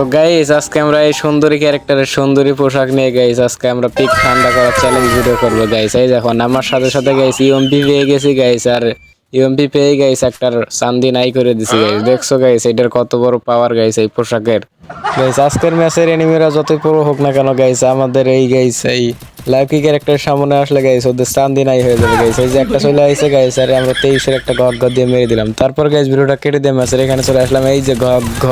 তো গাইস আজকে আমরা এই সুন্দরী ক্যারেক্টারের সুন্দরী পোশাক নিয়ে গাইস আজকে আমরা পিক ঠান্ডা করার চ্যালেঞ্জ ভিডিও করব গাইস এই দেখুন আমার সাথে সাথে গাইস ইউএমপি পেয়ে গেছি গাইস আর ইউএমপি পেয়ে গাইস একটার চান্দি নাই করে দিছি গাইস দেখছ গাইস এটার কত বড় পাওয়ার গাইস এই পোশাকের। গাইস আজকের ম্যাচের এনিমিরা যতই পুরো হোক না কেন গাইস আমাদের এই গাইস এই লাকি ক্যারেক্টারের সামনে আসলে গাইস ওদের চান্দি নাই হয়ে যাবে গাইস এই যে একটা চলে আসছে গাইস আর আমরা তেইশের একটা ঘর ঘর দিয়ে মেরে দিলাম। তারপর গাইস ভিডিওটা কেটে দিয়ে ম্যাচের এখানে চলে আসলাম। এই যে ঘ ঘ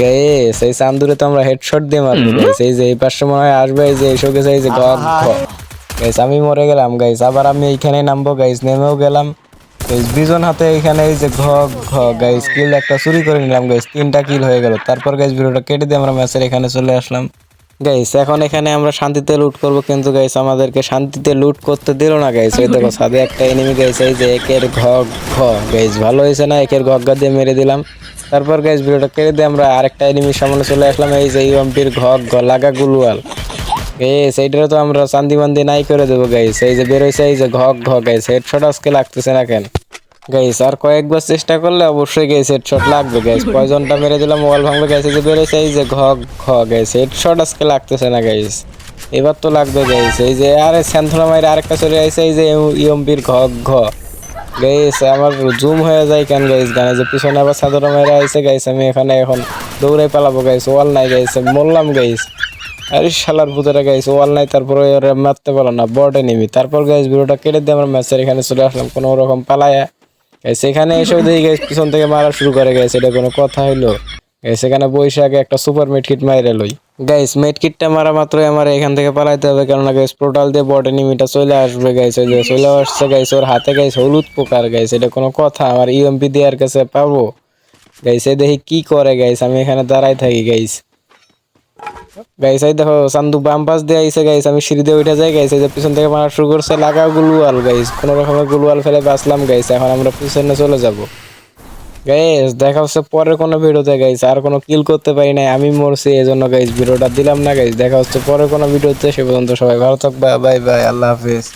গাইস এই চান্দুরে তো আমরা হেডশট দিয়ে মারবো। গাইস এই যে এই পাশে মনে হয় আসবে এই যে এই যে ঘ ঘ গাইস আমি মরে গেলাম গাইস আবার আমি এইখানে নামবো গাইস নেমেও গেলাম। গাইস বিজন হাতে এখানে এই যে ঘ ঘ গাইস কিল একটা চুরি করে নিলাম গাইস তিনটা কিল হয়ে গেল। তারপর গাইস ভিডিওটা কেটে দিয়ে আমরা ম্যাচের এখানে চলে আসলাম। গাইস এখন এখানে আমরা শান্তিতে লুট করব কিন্তু গাইস আমাদেরকে শান্তিতে লুট করতে দিল না গাইস এই দেখো সাদে একটা এনিমি গাইস এই যে একের ঘ ঘ। গাইস ভালো হয়েছে না একের ঘ ঘ দিয়ে মেরে দিলাম। তারপর গাইস ভিডিওটা কেটে দিয়ে আমরা আরেকটা এনিমির সামনে চলে আসলাম, এই যে ইউএমপির ঘ ঘ লাগা গুলুয়াল গাইস এইটা তো আমরা চান্দি বান্দি নাই করে দেবো গাইস এই যে বেরোইছে, এই যে ঘ ঘ গাইস হেডশট আজকে লাগতেছে না কেন? গাইস আর কয়েকবার চেষ্টা করলে অবশ্যই গাইস হেডশট লাগবে গাইস কয়জনটা মেরে দিলাম ওয়াল ভাঙবে এই যে বেরোইছে, এই যে ঘ ঘ গাইস হেডশট আজকে লাগতেছে না গাইস এবার তো লাগবে গাইস এই যে আরে স্যান্থনা মাইরে আরেকটা চলে আইছে, এই যে ইয়ম্পির ঘ ঘ গাইস আমার জুম হয়ে যায় কেন গাইস গানে যে পিছনে আবার সাদর মাইরে আইছে গাইস আমি এখানে এখন দৌড়ে পালাবো গাইস ওয়াল নাই গাইস মরলাম গাইস আরে শালার ভূতেরা গাইস ওয়াল নাই, তারপরে ওরা মারতে পারল না বর্ডে নিবি। তারপর গাইস ভিডিওটা কেটে দিয়ে আমরা ম্যাচের এখানে চলে আসলাম, কোনো রকম পালায়া। গাইস এখানে এসেও দেখি গাইস পিছন থেকে মারা শুরু করে গাইস এটা কোনো কথা হইল। গাইস এখানে বৈশাখে একটা সুপার মেড কিট মাইরে লই। গাইস মেড কিটটা মারা মাত্রই আমার এখান থেকে পালাইতে হবে, কেননা গাইস পোর্টাল দিয়ে বট এনিমিটা চলে আসবে গাইস ওই যে চলে আসছে গাইস ওর হাতে গাইস হলুদ পোকার গাইস এটা কোনো কথা, আমার ইউএমপি দেওয়ার কাছে পাবো? গাইস এই দেখি কি করে গাইস আমি এখানে দাঁড়াই থাকি গাইস গাইস এই দেখো, চান্দু বাম পাশ দিয়ে আইসে গাইস আমি সিঁড়ি দিয়ে উঠে যাই গাইস এই যে পিছন থেকে মারা শুরু করছে লাগা গুলুয়াল গাইস কোনো রকমের গুলুয়াল ফেলে বাঁচলাম গাইস এখন আমরা পিছনে চলে যাব। গাইস দেখা হচ্ছে পরের কোনো ভিডিওতে গাইস আর কোনো কিল করতে পারি নাই, আমি মরছি এই জন্য গাইস ভিডিওটা দিলাম না গাইস দেখা হচ্ছে পরের কোনো ভিডিওতে, সে পর্যন্ত সবাই ভালো থাকবে বাই বাই আল্লাহ হাফিজ।